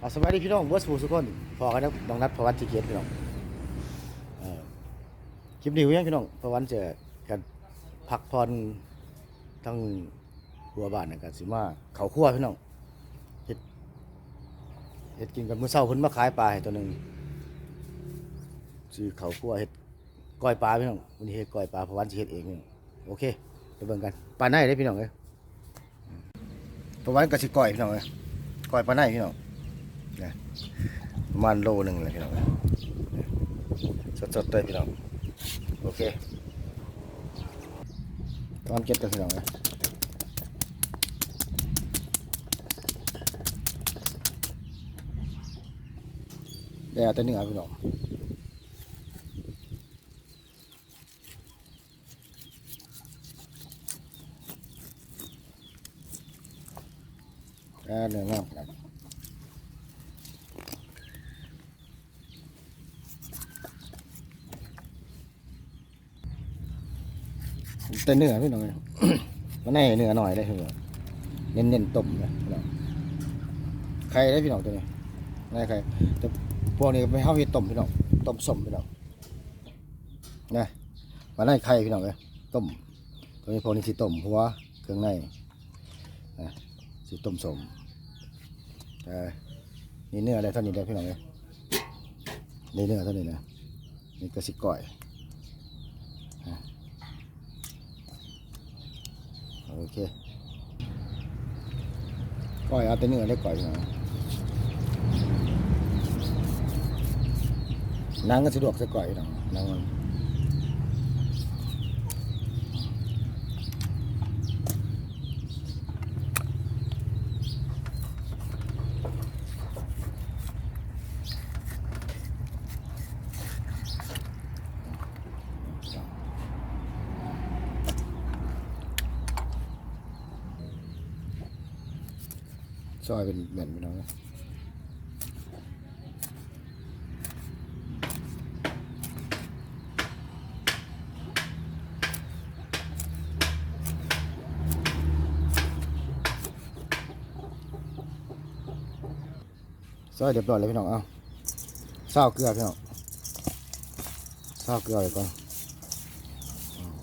เอะสวัสดีพี่น้องเบิร์สฟูสุกคนพอกันนะน้องนัดพวันที่เกียรติพี่น้องคลิปนี้ยังพี่น้องพวันจะกันพักผ่อนทั้งหัวบ้านนะกันสิมาเขาครั่วพี่น้องเฮ็ดเฮ็ดกินกันมื้อเช้าเพิ่นมาขายปลาให้ตัวหนึ่งซื้อเขาครั่วเฮ็ดก้อยปลาพี่น้องวันนี้เฮ็ดก้อยปลาพวันสิเฮ็ดเองพี่น้องโอเคไปเบิ่งกันปลาไหนได้พี่น้องเอ้ยพวันก็สิก้อยพี่น้องเอ้ยก้อยปลาไหนพี่น้อง ประมาณโลหนึ่งเลยพี่น้องสดๆเลยพี่น้องโอเคตอนเก็บกันพี่น้องนะได้เอาแต่เนื้อพี่น้องอ่าเนื้องามครับ แต่เนื้อพี่น้องมันให้เนื้อหน่อยได้พี่น้องเน้นเน้นๆต้มนะพี่น้องไข่ได้พี่น้องตัวนี้ไม่ไข่แต่พวกนี้ไม่เข้าเฮ็ดต้มพี่น้องต้มสมพี่น้องนะมันให้ไข่พี่น้องเลยต้มตัวนี้พวกนี้สิต้มหัวเครื่องในนะสิต้มสมแต่นี่เนื้ออะไรเท่านี้ได้พี่น้องเลยนี่เนื้อเท่านี้นะนี่ก็สิก่อย โอเคก้อยเอาแต่เนื้อได้ก่อยหน่อยนางก็สะดวกสะกก่อยหน่อยนางมัน ซอยเป็นเหมือนพี่น้องซอยเรียบร้อยแล้วพี่น้องเอาเศร้าเกลือพี่น้องเศร้าเกลือไปก่อนอืม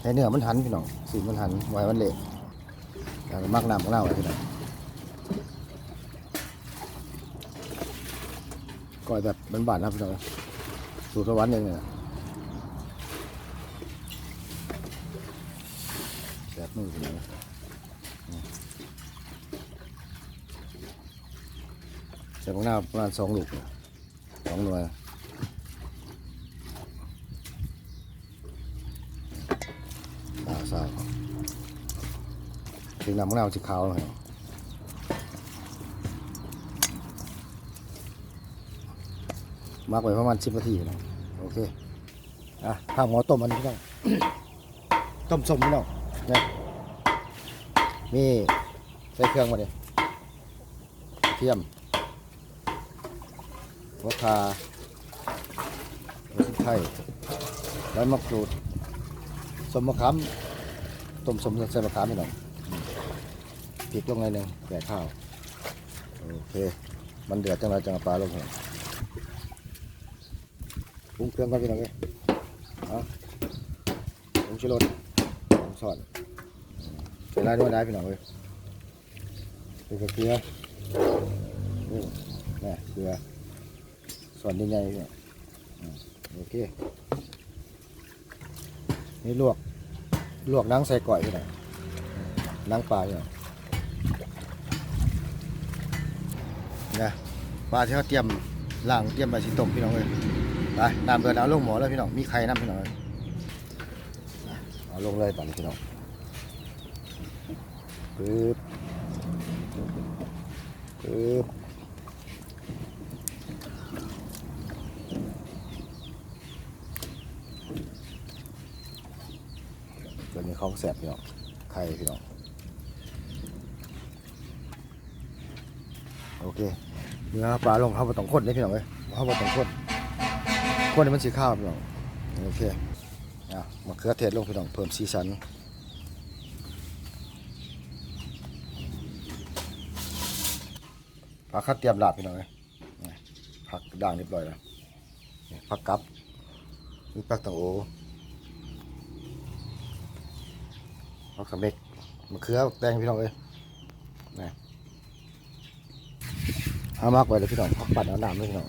ให้เนื้อมันหันพี่น้องสีมันหันไว้มันเละแล้วก็มักน้ำของเราไว้พี่น้อง ก่อยแบบบานๆนะพี่น้องสูตรสวรรค์เองเนี่ยแบบมือพี่น้องใส่ของหน้าประมาณสองลูกสองหน่วยสาวสาวถึงนำของเราจะขาวหน่อย มักไว้ประมาณสิบนาทีนะโอเคอะข้าวหมอต้มอันนี้พี่น้องต้มสมพี่น้องเนี่ยมีใส่เครื่องมาเดี๋ยเทียมหัวคาหัวชิ้นไทยใบมะกรูดสมมะขามต้มสมใส่มะขามพี่น้องพริกลงหนหนึ่งแก่ข้าว โอเค มันเดือดจังไรจังปลาลงหอป รุงเครื่องก่อนพี่น้องเอ้ยเอาปรุงชิรสปรุงซอสใส่ได้ด้วยได้พี่น้องเอ้ยใส่เกลือนี่เกลือส่วนใหญ่ๆเนี่ยโอเคนี่ลวกลวกนังใส่ก่อยพี่น้องนังปลาพี่น้องนะปลาที่เขาเตรียมล่างเตรียมไปสิต้มพี่น้องเลย ไปตามเดินเอาลงหมอแล้วพี่น้อง มีไข่น้ำพี่น้องเอาลงเลยตอนนี้พี่น้องปึ๊บปึ๊บเดี๋ยวนี้เขาแสบพี่น้องไข่พี่น้อง โอเค เนื้อปลาลงเขาบ่ต้องคนได้พี่น้องเอ้ยเขาบ่ต้องคน คนให้มันสีข้าวพี่น้องโอเคอะมะเขือเทศลงพี่น้องเพิ่มสีสันผักข้าเตรียมลาบพี่น้องเลยผักด่างเรียบร้อยแล้วนี่ผักกับมีผักตังโอผักสำเร็จมะเขือแตงพี่น้องเลยนี่เอามากไว้เลยพี่น้องผักปั่นเอาน้ำเลยพี่น้อง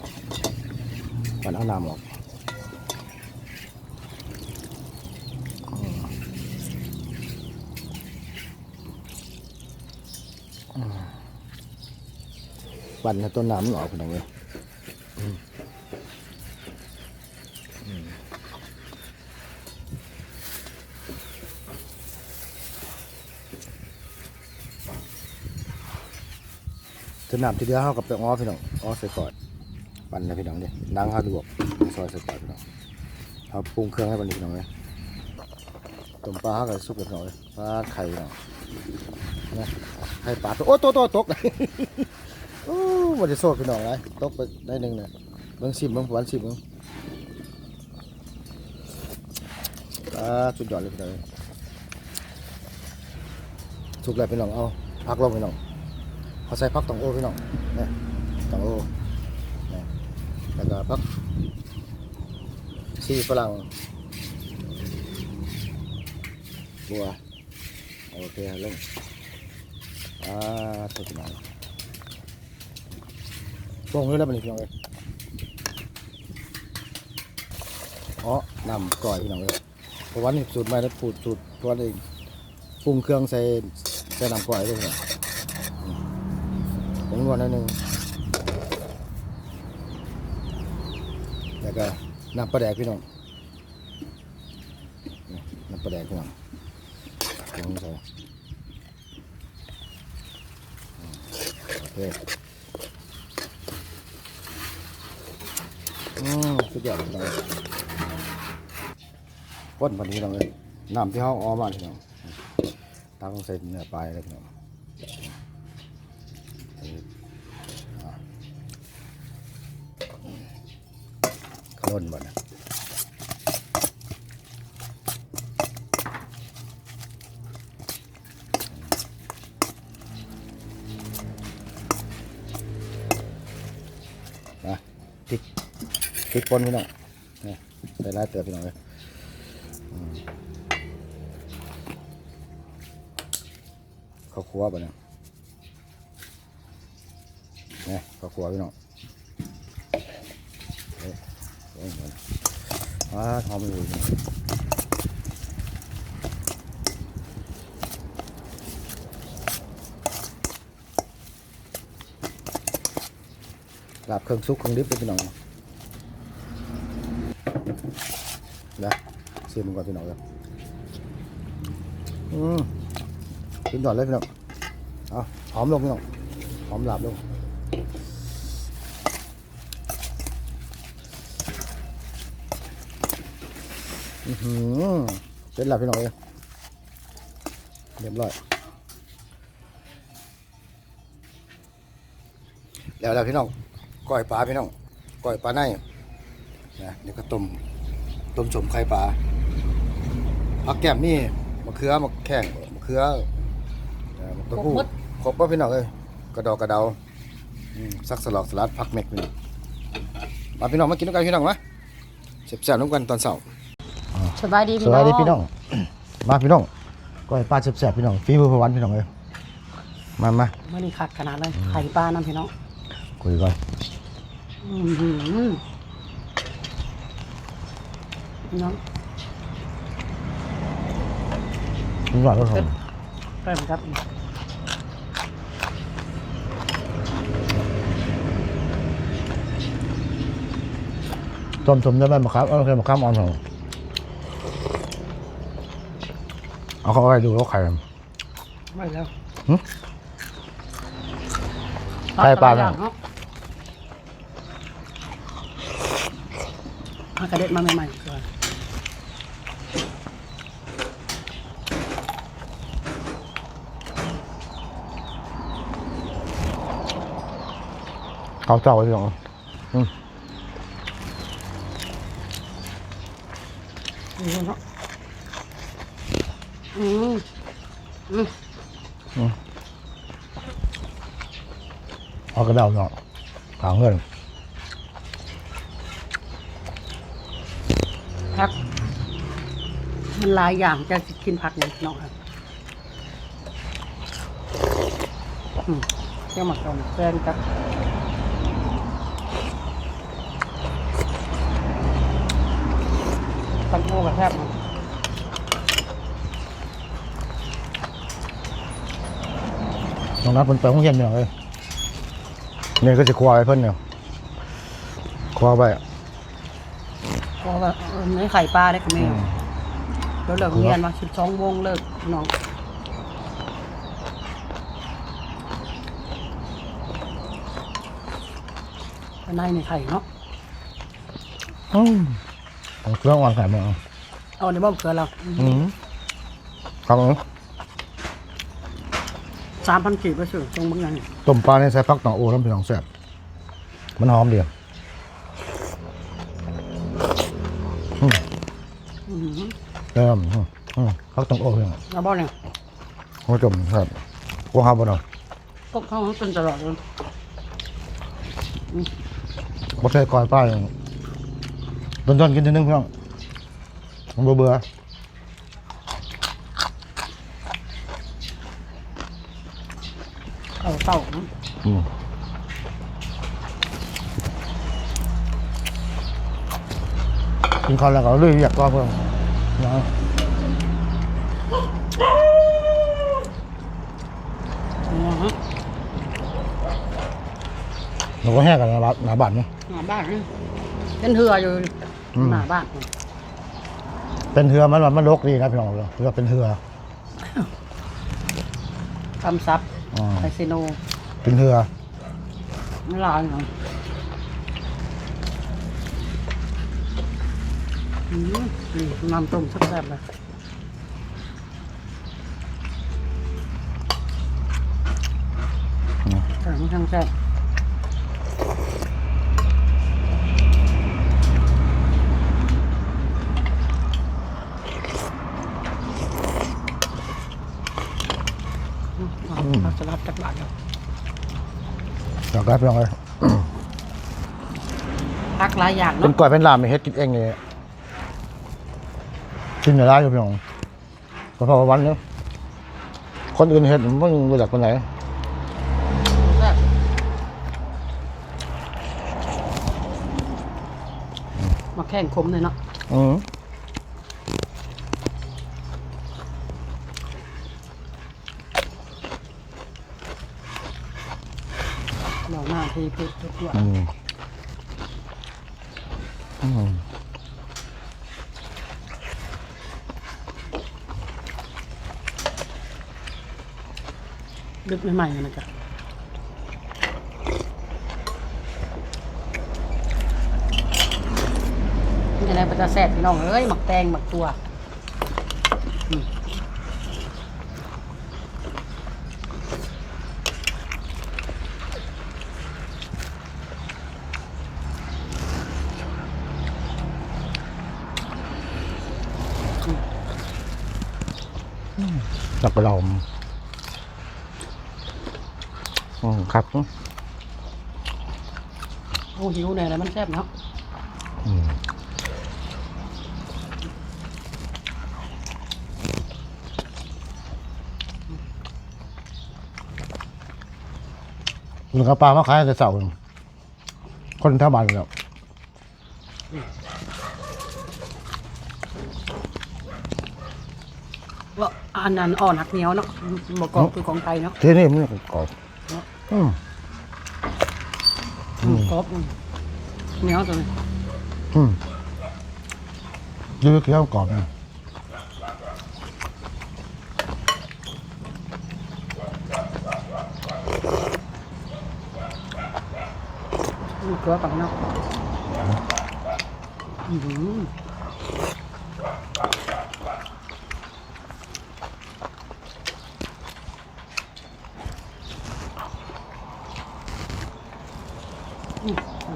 ปั่นเอาน้ำออก ปั่นให้ต้นน้ำมันออกพี่น้องเลยอืมอืมต้นน้ำทีเดียวเข้ากับไปอ้อพี่น้องอ้อใส่ก่อนปั่นนะพี่น้องเนี่ยนั่งข้าวลวกซอยใส่ก่อนพี่น้องเอาปรุงเครื่องให้มันดีพี่น้องเลยต้มปลาเข้ากับซุปพี่น้องเลยปลาไข่พี่น้องนะ ไข่ปลาตัวโอ้ตัวตัวตกโอ้วันจะโซดพี่น้องเลยตกไปได้หนึ่งเนี่ยเบิ่งสิบเบิ่งหวานสิบเบิ่งอ่าสุดยอดเลยพี่น้องสุกแล้วพี่น้องเอาพักลงพี่น้องเขาใส่พักตองโอพี่น้องเนี่ยตองโอเนี่ยแล้วก็พักซีฝรั่งบัวโอเคลง อ่าสุดพี่องช่วงนี้แล้วมันพี่น้องเลยอ๋อนำก่อยพี่น้องเลยเพราะวันนี้สูตรใหม่แล้วปูดสูตรพวันนี้ปรุงเครื่องใส่ใส่น้ำก่อยด้วยเนี่ยผมนวดนิดนึงแล้วก็น้ำปลาแดกพี่น้องนี่น้ำปลาแดกพี่น้องลงใส่อืม โอเคอืมสุดยอดเลยก้นพันนี้เราเลยน้ำที่เขาเออมาพี่น้องตั้งใส่เนื้อปลายเลยพี่น้องอ่าขลุ่นบ่นะนะ พริกป่นพี่น้องนี่ใส่ลายเตือพี่น้องเลยข้าวคั่วป่ะเนี่ยนี่ข้าวคั่วพี่น้องเอ๊ะเอ๊ะเดี๋ยวนะอ่าหอมอยู่พี่น้องลาบเครื่องซุกเครื่องดิบพี่น้อง นะเสียมันก่อนพี่น้องครับอืมกินก่อนเลยพี่น้องเอาหอมลงพี่น้องหอมหลับลงอือหือเสร็จแล้วพี่น้องเอ้ยเรียบร้อยแล้วแล้วพี่น้องก้อยปลาพี่น้องก้อยปลาในนะเดี๋ยวก็ต้ม ต้มสมไข่ปลาผักแก้มนี่มะเขือมะแข้งมะเขือเอ่อมะตะพูครบป่ะพี่น้องเอ้ยกระดอกกระเดาอืมสักสลอกสลัดผักเม็กพี่น้องมาพี่น้องมากินด้วยกันพี่น้องมาเจ็บแซ่บๆน้ำกันตอนเช้าสบายดีสพี่น้องวัสดีพี่น้อง มาพี่น้องก้อยปลาแซ่บๆพี่น้องฝีมือพวันพี่น้องเอ้ยมามามื่อนี้คักขนาดเลยไข่ปลาน้ำพี่น้องคุยก่อน อื้อหือ พี่น้องนี่ก่อนก็ผมไปเหมือนครับต้มสมได้ไหมมะขามเอาเคยมะขามอ่อนของเอาเข้าไปดูแล้วไข่ไม่แล้วหึไข่ปลาเนาเนาะะกระเด็ดมาใหม่ๆ เขาเจ้าพี่น้องนี่เนาะอืมอืมเอากระเดาเนาะถางเงินผักมันหลายอย่างจะสิกินผักอย่างเนาะครับอืมเจ้าหมักเอาแฟนกับ ตังโมกับแทบมันน้องนับเป็นไปห้องเย็นเนี่ยเลยเนี่ยก็จะควายเพิ่นเนี่ยควาไปเพราะว่าเออในไข่ปลาได้กับแม่แล้วเลิกเรียนมาสิบสองวงเลิกน้องนในในไข่เนาะอืม เอาเครื่องวางขายมาเอาเอาในบ้านเกลือเราอืมครับผมสามพันกีบไปซื้อตรงบางอย่างต้มปลาในใส่ฟักตองโอ้น้ำพี่น้องแซ่บมันหอมดีอืมเริ่มอืมอืมฟักตองโอ้พี่น้องเอาบ้านเนี่ยโอ้จมครับกลัวหาบ่เนาะพวกเขาเป็นตลอดเลยบ่ใช่ก้อยปลาอย่าง ต้นๆกินทีนึงพี่น้องมันบ่เบื่อเอาเต่าเนาะอืมกินข้าวแล้วก็ลุยอยากก็เพิ่มนะเนี่ยฮะเราก็แห้กันหน้าบ้านหน้าบ้านเนาะ หน้าบ้านนี่เป็นเหืออยู่ อืม หน้าบ้านเป็นเหือมันมันมันรกดีนะพี่น้องเหือเป็นเหือคำซับอ่าไคซิโนเป็นเหือไม่ลายเนาะอืมนี่น้ำต้มแซ่บๆเลยแต่ไม่ทั้งแซ่บอืมเอาผักสลัดจากบ้านเนาะ อยากได้พี่น้องเลยพักหลายอย่างเป็เนาะนก่อยเป็นลามไม่เฮ็ดกินเองเลยกินอย่าได้อยู่พี่น้องเพราะว่าวันเนี้ยคนอื่นเฮ็ดมันรู้จักคนไหนแซ่บมาแข่งคมเลยเนาะอืม หน่อหน้า ทีพุดทุกอย่างอืมอืมดึกใหม่ๆนะจ๊ะนี่อะไรมันจะแซ่บพี่น้องเอ้ยหมักแตงหมักตัว จับกระดอมอืมครับโอ้หิวเนี่ยอะไรมันแซ่บเนาะอืมลุงกระปลามาขายแต่เสาร์คนท่าบ้านแล้ว ว่า อันนั้นอ่อนหักเหนียวเนาะบอกกอบคือของไทยเนาะที่นี่มันกรอบอืมอืมกรอบอืมเหนียวตัวนี้อืมยืดเคี้ยวกรอบนะอืมเกลือกับเนาะอืมอืม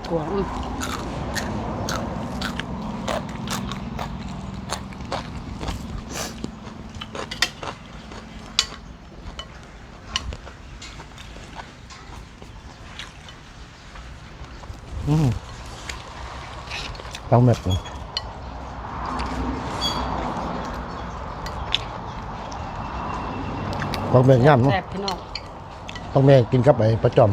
กลัวอืม อืม ต้องเม็ดเลยต้องเม็ดย่ำเนาะแซ่บพี่น้องต้องเม็ดกินกับไอ้ประจอม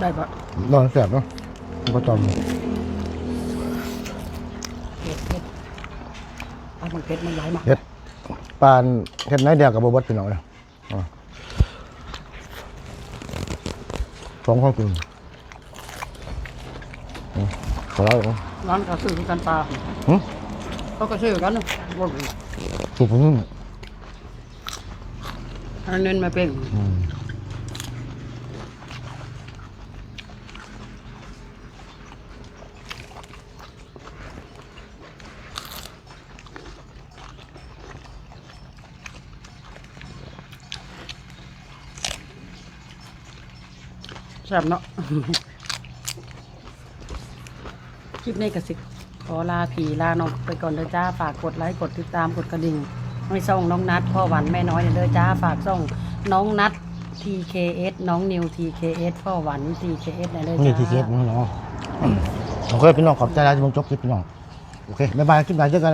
ได้ปะนอนแสบเนาะประจอมเผ็ดเผ็ดเอามันเผ็ดมันไหลมาเฮ็ดปานเฮ็ดไหนเดียวกับบเบดพี่น้องเลยอ่าสองข้าวกินอืม ขอเล่าอีกนะร้านก็ซื้อกันปลาหึเขาก็ซื้อกันนะบ่นถูกผมนี่อันนั้นมาเป็นอืมแซ่บเนาะค ลิปนี้ก็สิขอลาผีลาน้องไปก่อนเด้อจ้า ฝากกดไลค์กดติดตามกดกระดิ่งไม่ส่งน้องนัดพ่อหวันแม่น้อยเด้อจ้า ฝากส่งน้องนัด TKS น้องนิว TKS พ่อหวัน TKS นเด้อจ้านี่ที่เฮ็ดน้องๆโอเคพี่น้องขอบใจแล้วที่มึงจบคลิปพี่น้องโอเคบ๊ายบายคลิปหน้าเจอกัน